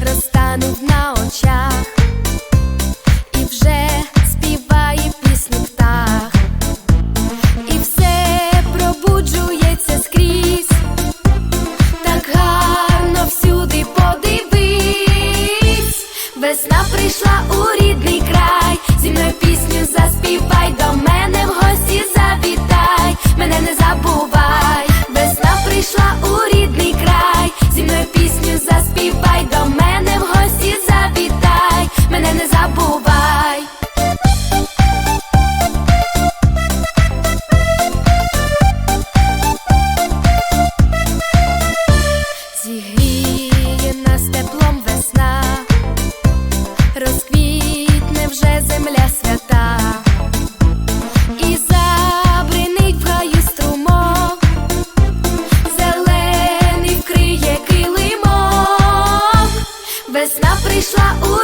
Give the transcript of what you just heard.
розтануть на очах. soit où